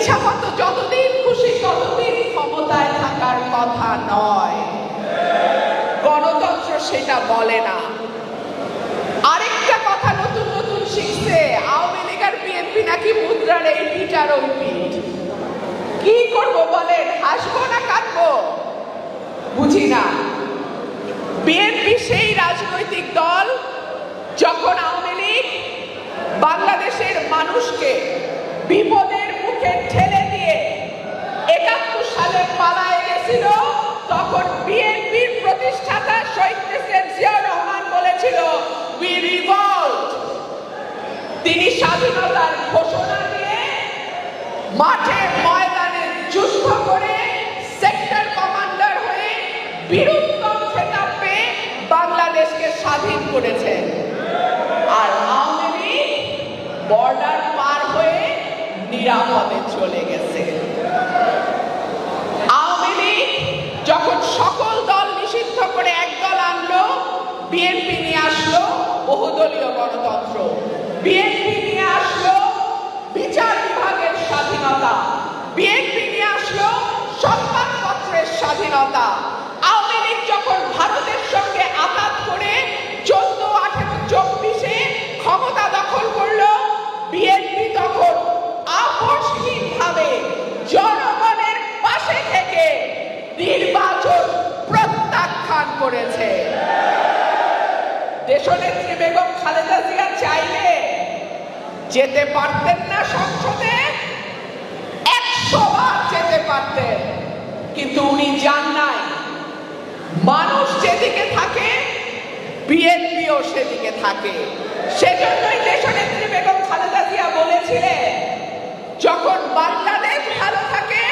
ইচ্ছা মতো যতদিন খুশি, ততদিন ক্ষমতায় থাকার কথা নয়। গণতন্ত্র সেটা বলে না। আরেকটা কথা নতুন নতুন শিখছে, আওয়ামী লীগ আর বিএনপি নাকি মুদ্রার এই কি করব বলেন? হাসবো না কাঁদবো? বুঝি না। বিএনপি সেই রাজনৈতিক দল যখন আওয়ামী লীগ বাংলাদেশের মানুষকে বিপদে মুখে ঠেলে দিয়ে একাত্তর সালে পালায় গেছিল, তখন বিএনপির প্রতিষ্ঠাতা শহীদ প্রেসিডেন্ট জিয়াউর রহমান বলেছিল তিনি স্বাধীনতার ঘোষণা দিয়ে মাঠে ময়দানে যুদ্ধ করে সেক্টর কমান্ডার হয়ে বীরুত্তম খেতাব পেয়ে বাংলাদেশকে স্বাধীন করেছেন। আর আওয়ামী লীগ বর্ডার নিরাপদে চলে গেছে। আওয়ামী লীগ যখন সকল দল নিষিদ্ধ করে এক দল আনলো, বিএনপি নিয়ে আসলো বহুদলীয় গণতন্ত্র। বিএনপি নিয়ে আসলো বিচার বিভাগের স্বাধীনতা। বিএনপি নিয়ে আসলো সংবাদপত্রের স্বাধীনতা। দেশনেত্রী বেগম খালেদা জিয়া চাইলে যেতে পারতেন না সংসদে। একশো বার যেতে পারতেন, কিন্তু উনি যান নাই। মানুষ যেদিকে থাকে, বিএনপিও সেদিকে থাকে। সেজন্যই দেশনেত্রী বেগম খালেদা জিয়া বলেছিলেন, যখন বাংলাদেশ ভালো থাকে,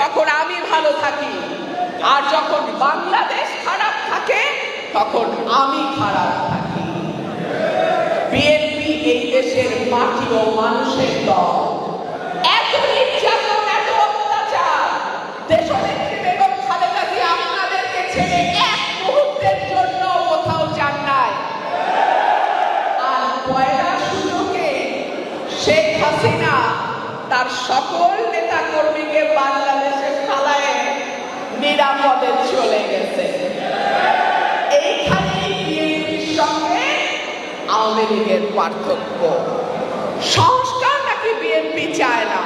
তখন আমি ভালো থাকি। আর যখন বাংলাদেশ খারাপ থাকে, তখন আমি খারাপ দেশের মাটি ও মানুষের দল। এক মুহূর্তের জন্য কোথাও যান নাই। আর পয়লা সুযোগে শেখ হাসিনা তার সকল নেতা আওয়ামী লীগের পার্থক্য। সংস্কার নাকি বিএনপি চায় না?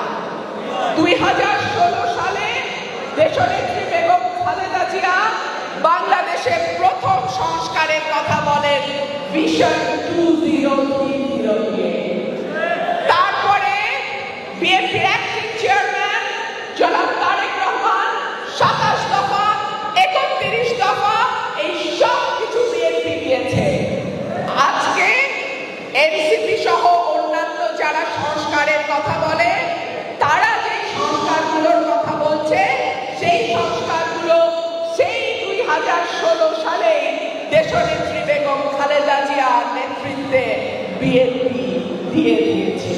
দুই হাজার ষোলো সালে দেশনেত্রী বেগম খালেদা জিয়া বাংলাদেশে প্রথম সংস্কারের কথা বলেন বিষয় টু জিরো তারপরে বিএনপির সংস্কারের কথা বলে, তারা যে সংস্কারগুলোর কথা বলছে, সেই সংস্কারগুলো সেই দুই হাজার ষোলো সালে দেশনেত্রী বেগম খালেদা জিয়ার নেতৃত্বে বিএনপি দিয়ে দিয়েছিল